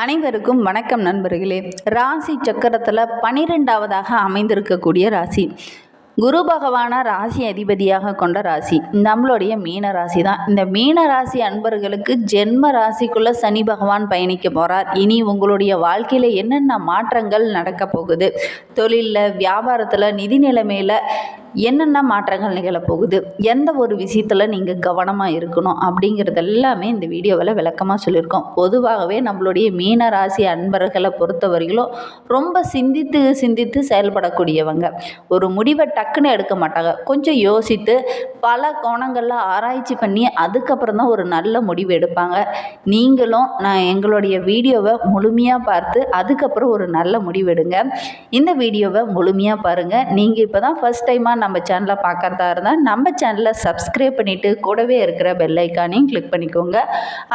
அனைவருக்கும் வணக்கம் நண்பர்களே. ராசி சக்கரத்தில் பனிரெண்டாவதாக அமைந்திருக்கக்கூடிய ராசி. குரு பகவான ராசி அதிபதியாக கொண்ட ராசி. நம்மளுடைய மீன ராசி தான். இந்த மீன ராசி அன்பர்களுக்கு ஜென்ம ராசிக்குள்ள சனி பகவான் பயணிக்க போகிறார் இனி உங்களுடைய வாழ்க்கையில் என்னென்ன மாற்றங்கள் நடக்க போகுது? தொழிலில் வியாபாரத்தில் நிதி நிலைமையில் என்னென்ன மாற்றங்கள் நிகழப்போகுது எந்த ஒரு விஷயத்தில் நீங்கள் கவனமாக இருக்கணும்? அப்படிங்கிறது எல்லாமே இந்த வீடியோவில் விளக்கமாக சொல்லியிருக்கோம். பொதுவாகவே நம்மளுடைய மீன ராசி அன்பர்களை பொறுத்தவரையிலும் ரொம்ப சிந்தித்து சிந்தித்து செயல்படக்கூடியவங்க. ஒரு முடிவை டக்குன்னு எடுக்க மாட்டாங்க. கொஞ்சம் யோசித்து பல கோணங்களில் ஆராய்ச்சி பண்ணி அதுக்கப்புறம் தான் ஒரு நல்ல முடிவு எடுப்பாங்க. நீங்களும் நான் எங்களுடைய வீடியோவை முழுமையாக பார்த்து அதுக்கப்புறம் ஒரு நல்ல முடிவு எடுங்க. இந்த வீடியோவை முழுமையாக பாருங்கள் நீங்கள் இப்போ தான் ஃபஸ்ட் டைமாக நம்ம சேனலை பார்க்குறதா இருந்தால் நம்ம சேனலை சப்ஸ்கிரைப் பண்ணிவிட்டு கூடவே இருக்கிற பெல்லைக்கானையும் கிளிக் பண்ணிக்கோங்க.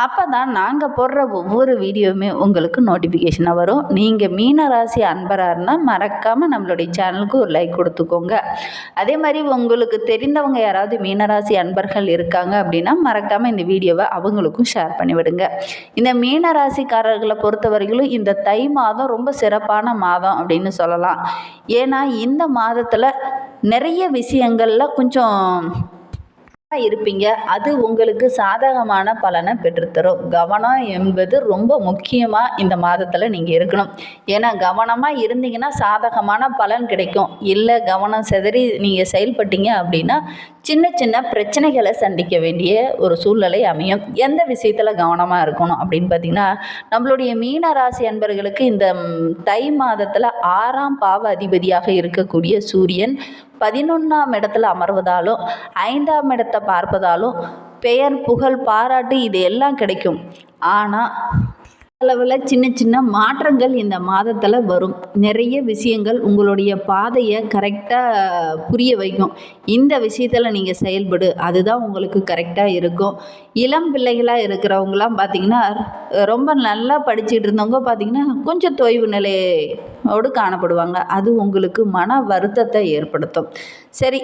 அப்போ தான் நாங்கள் போடுற ஒவ்வொரு வீடியோவுமே உங்களுக்கு நோட்டிஃபிகேஷனாக வரும். நீங்கள் மீன ராசி அன்பராக இருந்தால் மறக்காமல் நம்மளுடைய சேனலுக்கு ஒரு லைக் கொடுத்துக்கோங்க. அதே மாதிரி உங்களுக்கு தெரிந்தவங்க யாராவது மீனராசி அன்பர்கள் இருக்காங்க அப்படின்னா மறக்காமல் இந்த வீடியோவை அவங்களுக்கும் ஷேர் பண்ணிவிடுங்க. இந்த மீனராசிக்காரர்களை பொறுத்தவரையிலும் இந்த தை மாதம் ரொம்ப சிறப்பான மாதம் அப்படின்னு சொல்லலாம். ஏன்னா இந்த மாதத்தில் நிறைய விஷயங்களில் கொஞ்சம் இருப்பீங்க. அது உங்களுக்கு சாதகமான பலனை பெற்றுத்தரும். கவனம் என்பது ரொம்ப முக்கியமாக இந்த மாதத்தில் நீங்கள் இருக்கணும். ஏன்னா கவனமாக இருந்தீங்கன்னா சாதகமான பலன் கிடைக்கும். இல்லை கவனம் செதறி நீங்கள் செயல்பட்டீங்க அப்படின்னா சின்ன சின்ன பிரச்சனைகளை சந்திக்க வேண்டிய ஒரு சூழ்நிலை அமையும். எந்த விஷயத்தில் கவனமாக இருக்கணும் அப்படின்னு பார்த்தீங்கன்னா நம்மளுடைய மீன ராசி அன்பர்களுக்கு இந்த தை மாதத்தில் ஆறாம் பாவ அதிபதியாக இருக்கக்கூடிய சூரியன் பதினொன்றாம் இடத்துல அமர்வதாலும் ஐந்தாம் இடத்தை பார்ப்பதாலும் பெயர் புகழ் பாராட்டு இது எல்லாம் கிடைக்கும். ஆனால் அளவில் சின்ன சின்ன மாற்றங்கள் இந்த மாதத்தில் வரும். நிறைய விஷயங்கள் உங்களுடைய பாதையை கரெக்டாக புரிய வைக்கும். இந்த விஷயத்தில் நீங்கள் செயல்படு. அதுதான் உங்களுக்கு கரெக்டாக இருக்கும். இளம் பிள்ளைகளாக இருக்கிறவங்களாம் பார்த்திங்கன்னா ரொம்ப நல்லா படிச்சுட்டு இருந்தவங்க பார்த்திங்கன்னா கொஞ்சம் தொய்வு ஓடு காணப்படுவாங்க. அது உங்களுக்கு மன வருத்தத்தை ஏற்படுத்தும். சரி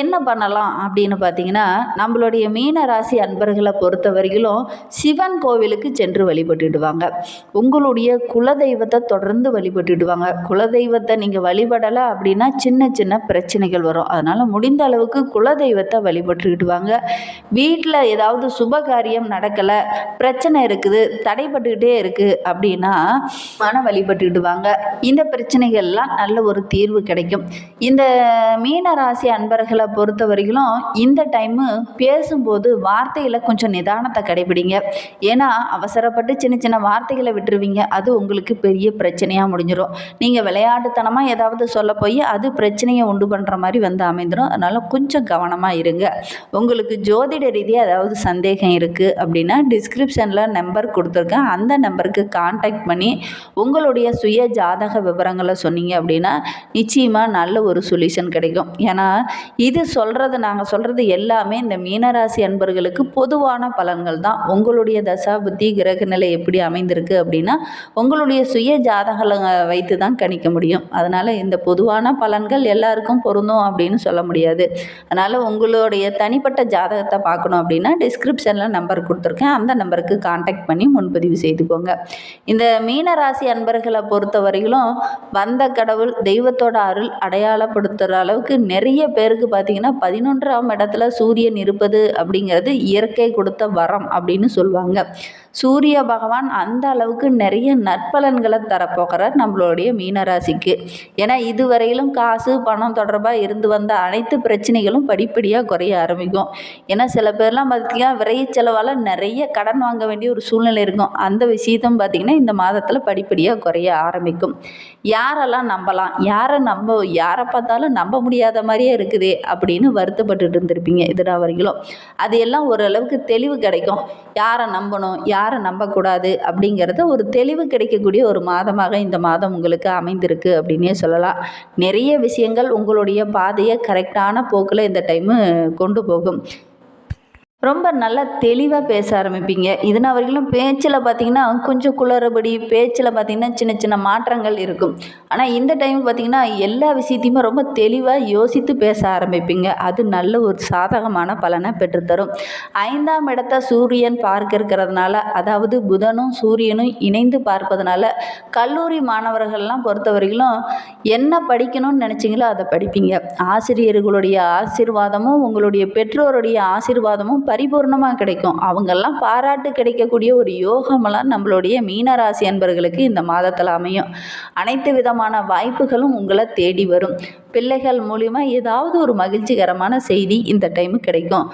என்ன பண்ணலாம் அப்படின்னு பார்த்தீங்கன்னா நம்மளுடைய மீன ராசி அன்பர்களை பொறுத்த வரையிலும் சிவன் கோவிலுக்கு சென்று வழிபட்டுடுவாங்க. உங்களுடைய குலதெய்வத்தை தொடர்ந்து வழிபட்டுடுவாங்க. குலதெய்வத்தை நீங்கள் வழிபடலை அப்படின்னா சின்ன சின்ன பிரச்சனைகள் வரும். அதனால் முடிந்த அளவுக்கு குலதெய்வத்தை வழிபட்டுக்கிடுவாங்க வீட்டில் ஏதாவது சுப காரியம் நடக்கலை பிரச்சனை இருக்குது தடைப்பட்டுக்கிட்டே இருக்குது அப்படின்னா மன வழிபட்டுக்கிடுவாங்க இந்த பிரச்சனைகள்லாம் நல்ல ஒரு தீர்வு கிடைக்கும். இந்த மீனராசி அன்பர்களை பொறுத்த வரைக்கும் இந்த டைமு பேசும்போது வார்த்தையில் கொஞ்சம் நிதானத்தை கடைபிடிங்க. ஏன்னா அவசரப்பட்டு சின்ன சின்ன வார்த்தைகளை விட்டுருவீங்க. அது உங்களுக்கு பெரிய பிரச்சனையாக முடிஞ்சிடும் நீங்கள் விளையாட்டுத்தனமாக ஏதாவது சொல்ல போய் அது பிரச்சனையை உண்டு பண்ணுற மாதிரி வந்து அமைந்துடும் அதனால் கொஞ்சம் கவனமாக இருங்க. உங்களுக்கு ஜோதிட ரீதியாக ஏதாவது சந்தேகம் இருக்குது அப்படின்னா டிஸ்கிரிப்ஷனில் நம்பர் கொடுத்துருக்கேன். அந்த நம்பருக்கு கான்டாக்ட் பண்ணி உங்களுடைய சுய ஜாதக விவரங்களை சொன்னீங்க அப்படின்னா நிச்சயமாக நல்ல ஒரு சொல்யூஷன் கிடைக்கும். ஏன்னா இது சொல்கிறது நாங்கள் சொல்கிறது எல்லாமே இந்த மீனராசி அன்பர்களுக்கு பொதுவான பலன்கள் தான். உங்களுடைய தசாபுத்தி கிரக நிலை எப்படி அமைந்திருக்கு அப்படின்னா உங்களுடைய சுய ஜாதகங்களை வைத்து தான் கணிக்க முடியும். அதனால் இந்த பொதுவான பலன்கள் எல்லாருக்கும் பொருந்தும் அப்படின்னு சொல்ல முடியாது. அதனால் உங்களுடைய தனிப்பட்ட ஜாதகத்தை பார்க்கணும் அப்படின்னா டிஸ்கிரிப்ஷனில் நம்பர் கொடுத்துருக்கேன். அந்த நம்பருக்கு காண்டாக்ட் பண்ணி முன்பதிவு செய்துக்கோங்க. இந்த மீனராசி அன்பர்களை பொறுத்த வரையிலும் வந்த கடவுள் தெய்வத்தோட அருள் அடையாளப்படுத்துகிற அளவுக்கு நிறைய பேருக்கு பார்த்திங்கன்னா பதினொன்றாம் இடத்துல சூரியன் இருப்பது அப்படிங்கிறது இயற்கை கொடுத்த வரம் அப்படின்னு சொல்லுவாங்க. சூரிய பகவான் அந்த அளவுக்கு நிறைய நற்பலன்களை தரப்போகிறார் நம்மளுடைய மீனராசிக்கு. ஏன்னா இதுவரையிலும் காசு பணம் தொடர்பாக இருந்து வந்த அனைத்து பிரச்சனைகளும் படிப்படியாக குறைய ஆரம்பிக்கும். ஏன்னா சில பேர்லாம் பார்த்திங்கன்னா விரைய செலவால் நிறைய கடன் வாங்க வேண்டிய ஒரு சூழ்நிலை இருக்கும். அந்த விஷயத்தும் பார்த்திங்கன்னா இந்த மாதத்தில் படிப்படியாக குறைய ஆரம்பிக்கும். யாரெல்லாம் நம்பலாம் யாரை நம்ப யாரை பார்த்தாலும் நம்ப முடியாத மாதிரியே இருக்குதே அப்படின்னு வருத்தப்பட்டுட்டு இருந்திருப்பீங்க இதுடா வரைக்கும் அது எல்லாம் ஓரளவுக்கு தெளிவு கிடைக்கும். யாரை நம்பணும் யாரை நம்பக்கூடாது அப்படிங்கிறத ஒரு தெளிவு கிடைக்கக்கூடிய ஒரு மாதமாக இந்த மாதம் உங்களுக்கு அமைந்திருக்கு அப்படின்னே சொல்லலாம். நிறைய விஷயங்கள் உங்களுடைய பாதையை கரெக்டான போக்கில் இந்த டைமு கொண்டு போகும். ரொம்ப நல்லா தெளிவாக பேச ஆரம்பிப்பீங்க. இதனால் வரைக்கும் பேச்சில் பார்த்தீங்கன்னா கொஞ்சம் குளறுபடி பேச்சில் பார்த்தீங்கன்னா சின்ன சின்ன மாற்றங்கள் இருக்கும். ஆனால் இந்த டைம் பார்த்தீங்கன்னா எல்லா விஷயத்தையுமே ரொம்ப தெளிவாக யோசித்து பேச ஆரம்பிப்பீங்க. அது நல்ல ஒரு சாதகமான பலனை பெற்றுத்தரும். ஐந்தாம் இடத்த சூரியன் பார்க்க இருக்கிறதுனால அதாவது புதனும் சூரியனும் இணைந்து பார்ப்பதனால கல்லூரி மாணவர்கள்லாம் பொறுத்த வரைக்கும் என்ன படிக்கணும்னு நினச்சிங்களோ அதை படிப்பீங்க. ஆசிரியர்களுடைய ஆசீர்வாதமும் உங்களுடைய பெற்றோருடைய ஆசீர்வாதமும் பரிபூர்ணமாக கிடைக்கும். அவங்கெல்லாம் பாராட்டு கிடைக்கக்கூடிய ஒரு யோகமெல்லாம் நம்மளுடைய மீனராசி அன்பர்களுக்கு இந்த மாதத்தில் அமையும். அனைத்து விதமான வாய்ப்புகளும் உங்களை தேடி வரும். பிள்ளைகள் மூலிமா ஏதாவது ஒரு மகிழ்ச்சிகரமான செய்தி இந்த டைமு கிடைக்கும்.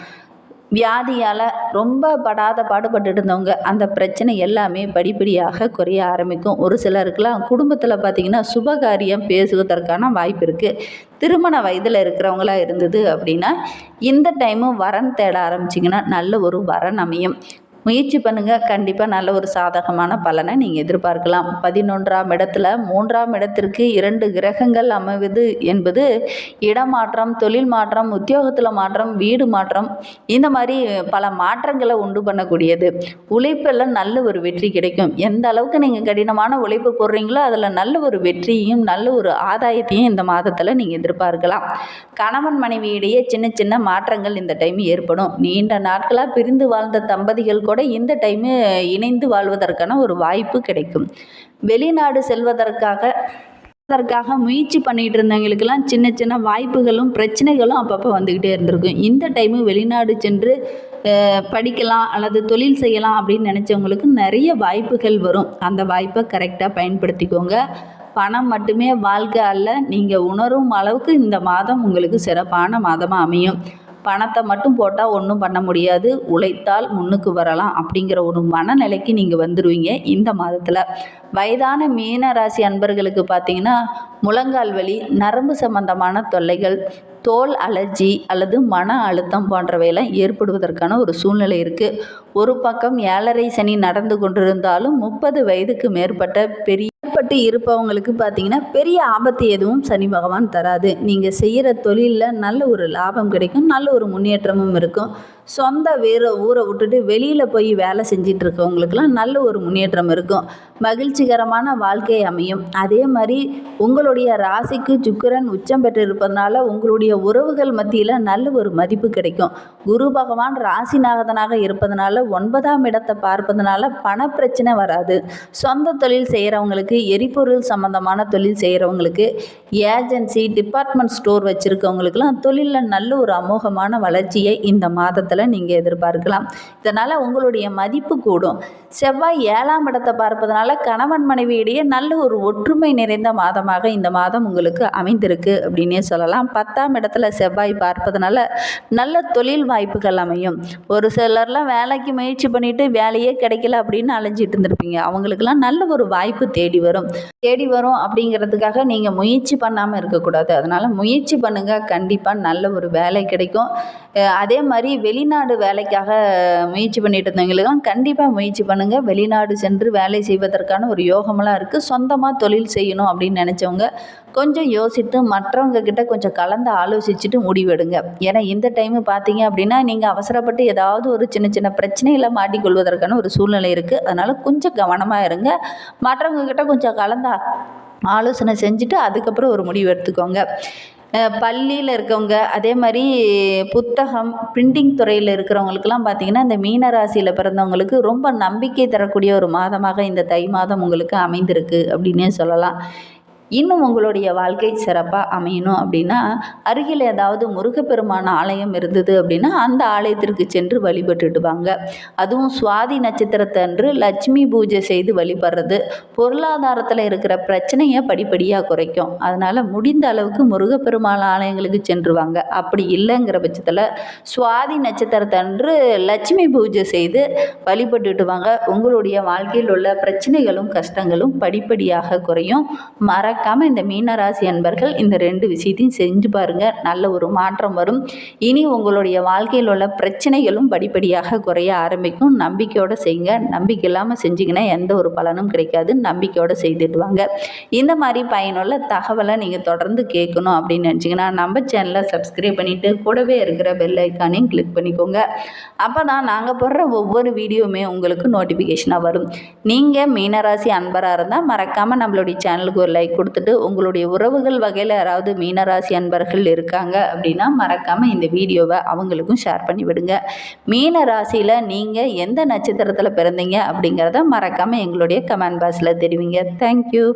வியாதியால் ரொம்ப படாத பாடுபட்டுட்டு இருந்தவங்க அந்த பிரச்சனை எல்லாமே படிப்படியாக குறைய ஆரம்பிக்கும். ஒரு சிலருக்குலாம் குடும்பத்தில் பார்த்திங்கன்னா சுபகாரியம் பேசுவதற்கான வாய்ப்பு இருக்குது திருமண வயதில் இருக்கிறவங்களா இருந்தது அப்படின்னா இந்த டைமும் வரன் தேட ஆரம்பிச்சிங்கன்னா நல்ல ஒரு வரன் அமையும். முயற்சி பண்ணுங்கள் கண்டிப்பாக நல்ல ஒரு சாதகமான பலனை நீங்கள் எதிர்பார்க்கலாம். பதினொன்றாம் இடத்துல மூன்றாம் இடத்திற்கு இரண்டு கிரகங்கள் அமைவது என்பது இடமாற்றம் தொழில் மாற்றம் உத்தியோகத்தில் மாற்றம் வீடு மாற்றம் இந்த மாதிரி பல மாற்றங்களை உண்டு பண்ணக்கூடியது. உழைப்பில் நல்ல ஒரு வெற்றி கிடைக்கும். எந்த அளவுக்கு நீங்கள் கடினமான உழைப்பு போடுறீங்களோ அதில் நல்ல ஒரு வெற்றியையும் நல்ல ஒரு ஆதாயத்தையும் இந்த மாதத்தில் நீங்கள் எதிர்பார்க்கலாம். கணவன் மனைவியிடையே சின்ன சின்ன மாற்றங்கள் இந்த டைம் ஏற்படும். நீண்ட நாட்களாக பிரிந்து வாழ்ந்த தம்பதிகள் கூட குடும்பத்தோடு இந்த டைமு இணைந்து வாழ்வதற்கான ஒரு வாய்ப்பு கிடைக்கும். வெளிநாடு செல்வதற்காக அதற்காக முயற்சி பண்ணிகிட்டு இருந்தவங்களுக்கெல்லாம் சின்ன சின்ன வாய்ப்புகளும் பிரச்சனைகளும் அப்பப்போ வந்துக்கிட்டே இருந்திருக்கும். இந்த டைமு வெளிநாடு சென்று படிக்கலாம் அல்லது தொழில் செய்யலாம் அப்படின்னு நினச்சவங்களுக்கு நிறைய வாய்ப்புகள் வரும். அந்த வாய்ப்பை கரெக்டாக பயன்படுத்திக்கோங்க. பணம் மட்டுமே வாழ்க்கை அல்ல நீங்கள் உணரும் அளவுக்கு இந்த மாதம் உங்களுக்கு சிறப்பான மாதமாக அமையும். பணத்தை மட்டும் போட்டால் ஒன்றும் பண்ண முடியாது. உழைத்தால் முன்னுக்கு வரலாம் அப்படிங்கிற ஒரு மனநிலைக்கு நீங்கள் வந்துடுவீங்க இந்த மாதத்தில். வயதான மீன ராசி அன்பர்களுக்கு பார்த்தீங்கன்னா முழங்கால் வலி நரம்பு சம்பந்தமான தொல்லைகள் தோல் அலர்ஜி அல்லது மன அழுத்தம் போன்றவையெல்லாம் ஏற்படுவதற்கான ஒரு சூழ்நிலை இருக்குது ஒரு பக்கம் ஏழரை சனி நடந்து கொண்டிருந்தாலும் முப்பது வயதுக்கு மேற்பட்ட பெரிய கஷ்டப்பட்டு இருப்பவங்களுக்கு பார்த்தீங்கன்னா பெரிய ஆபத்து எதுவும் சனி பகவான் தராது. நீங்கள் செய்கிற தொழிலில் நல்ல ஒரு லாபம் கிடைக்கும் நல்ல ஒரு முன்னேற்றமும் இருக்கும். சொந்த வேறு ஊரை விட்டுட்டு வெளியில் போய் வேலை செஞ்சிட்டு இருக்கவங்களுக்கெல்லாம் நல்ல ஒரு முன்னேற்றம் இருக்கும். மகிழ்ச்சிகரமான வாழ்க்கை அமையும். அதே மாதிரி உங்களுடைய ராசிக்கு சுக்கிரன் உச்சம் பெற்று இருப்பதனால உங்களுடைய உறவுகள் மத்தியில் நல்ல ஒரு மதிப்பு கிடைக்கும். குரு பகவான் ராசிநாதனாக இருப்பதனால ஒன்பதாம் இடத்தை பார்ப்பதனால பணப்பிரச்சனை வராது. சொந்த தொழில் செய்கிறவங்களுக்கு எரிபொருள் சம்மந்தமான தொழில் செய்கிறவங்களுக்கு ஏஜென்சி டிபார்ட்மெண்ட் ஸ்டோர் வச்சுருக்கவங்களுக்கெல்லாம் தொழிலில் நல்ல ஒரு அமோகமான வளர்ச்சியை இந்த மாதத்தில் மாதத்தில் நீங்கள் எதிர்பார்க்கலாம். இதனால் உங்களுடைய மதிப்பு கூடும். செவ்வாய் ஏழாம் இடத்தை பார்ப்பதனால கணவன் மனைவியிடையே நல்ல ஒரு ஒற்றுமை நிறைந்த மாதமாக இந்த மாதம் உங்களுக்கு அமைந்திருக்கு அப்படின்னே சொல்லலாம். பத்தாம் இடத்துல செவ்வாய் பார்ப்பதனால நல்ல தொழில் வாய்ப்புகள் அமையும். ஒரு சிலர்லாம் வேலைக்கு முயற்சி பண்ணிட்டு வேலையே கிடைக்கல அப்படின்னு அலைஞ்சிட்டு இருந்திருப்பீங்க. அவங்களுக்கெல்லாம் நல்ல ஒரு வாய்ப்பு தேடி வரும். தேடி வரும் அப்படிங்கிறதுக்காக நீங்கள் முயற்சி பண்ணாமல் இருக்கக்கூடாது. அதனால் முயற்சி பண்ணுங்கள் கண்டிப்பாக நல்ல ஒரு வேலை கிடைக்கும். அதே மாதிரி வெளிநாடு வேலைக்காக முயற்சி பண்ணிட்டு இருந்தவங்களுக்கெல்லாம் கண்டிப்பாக முயற்சி பண்ணுங்கள் வெளிநாடு சென்று வேலை செய்வதற்கான ஒரு யோகமெல்லாம் இருக்குது சொந்தமாக தொழில் செய்யணும் அப்படின்னு நினச்சவங்க கொஞ்சம் யோசித்து மற்றவங்க கிட்ட கொஞ்சம் கலந்து ஆலோசிச்சுட்டு முடிவெடுங்க. ஏன்னா இந்த டைமு பார்த்தீங்க அப்படின்னா நீங்கள் அவசரப்பட்டு ஏதாவது ஒரு சின்ன சின்ன பிரச்சனையில் மாட்டிக்கொள்வதற்கான ஒரு சூழ்நிலை இருக்குது அதனால் கொஞ்சம் கவனமாக இருங்க. மற்றவங்க கிட்ட கொஞ்சம் கலந்து ஆலோசனை செஞ்சுட்டு அதுக்கப்புறம் ஒரு முடிவு எடுத்துக்கோங்க. பள்ளியில் இருக்கவங்க அதே மாதிரி புத்தகம் பிரிண்டிங் துறையில் இருக்கிறவங்களுக்குலாம் பார்த்திங்கன்னா இந்த மீன ராசியில் பிறந்தவங்களுக்கு ரொம்ப நம்பிக்கை தரக்கூடிய ஒரு மாதமாக இந்த தை மாதம் உங்களுக்கு அமைந்திருக்கு அப்படின்னே சொல்லலாம். இன்னும் உங்களுடைய வாழ்க்கை சிறப்பாக அமையணும் அப்படின்னா அருகில் ஏதாவது முருகப்பெருமான ஆலயம் இருந்தது அப்படின்னா அந்த ஆலயத்திற்கு சென்று வழிபட்டுட்டு வாங்க அதுவும் சுவாதி நட்சத்திரத்தன்று லட்சுமி பூஜை செய்து வழிபடுறது பொருளாதாரத்தில் இருக்கிற பிரச்சனையை படிப்படியாக குறைக்கும். அதனால் முடிந்த அளவுக்கு முருகப்பெருமான ஆலயங்களுக்கு சென்று வாங்க அப்படி இல்லைங்கிற பட்சத்தில் சுவாதி நட்சத்திரத்தன்று லட்சுமி பூஜை செய்து வழிபட்டுட்டு வாங்க உங்களுடைய வாழ்க்கையில் உள்ள பிரச்சனைகளும் கஷ்டங்களும் படிப்படியாக குறையும். மர மறக்காமல் இந்த மீனராசி அன்பர்கள் இந்த ரெண்டு விஷயத்தையும் செஞ்சு பாருங்கள் நல்ல ஒரு மாற்றம் வரும். இனி உங்களுடைய வாழ்க்கையில் உள்ள பிரச்சனைகளும் படிப்படியாக குறைய ஆரம்பிக்கும். நம்பிக்கையோடு செய்யுங்க. நம்பிக்கை இல்லாமல் செஞ்சிங்கன்னா எந்த ஒரு பலனும் கிடைக்காது. நம்பிக்கையோடு செய்துட்டு வாங்க. இந்த மாதிரி பயனுள்ள தகவலை நீங்கள் தொடர்ந்து கேட்கணும் அப்படின்னு நினச்சிங்கன்னா நம்ம சேனலை சப்ஸ்கிரைப் பண்ணிவிட்டு கூடவே இருக்கிற பெல் ஐக்கானையும் கிளிக் பண்ணிக்கோங்க. அப்போ தான் நாங்கள் போடுற ஒவ்வொரு வீடியோவுமே உங்களுக்கு நோட்டிஃபிகேஷனாக வரும். நீங்கள் மீனராசி அன்பராக இருந்தால் மறக்காமல் நம்மளுடைய சேனலுக்கு ஒரு லைக் கொடுத்துட்டு உங்களுடைய உறவுகள் வகையில் யாராவது மீனராசி அன்பர்கள் இருக்காங்க அப்படின்னா மறக்காமல் இந்த வீடியோவை அவங்களுக்கும் ஷேர் பண்ணி விடுங்க. மீன ராசியில் நீங்கள் எந்த நட்சத்திரத்தில் பிறந்தீங்க அப்படிங்கிறத மறக்காமல் எங்களுடைய கமெண்ட் பாக்ஸில் தெரிவிங்க. தேங்க்யூ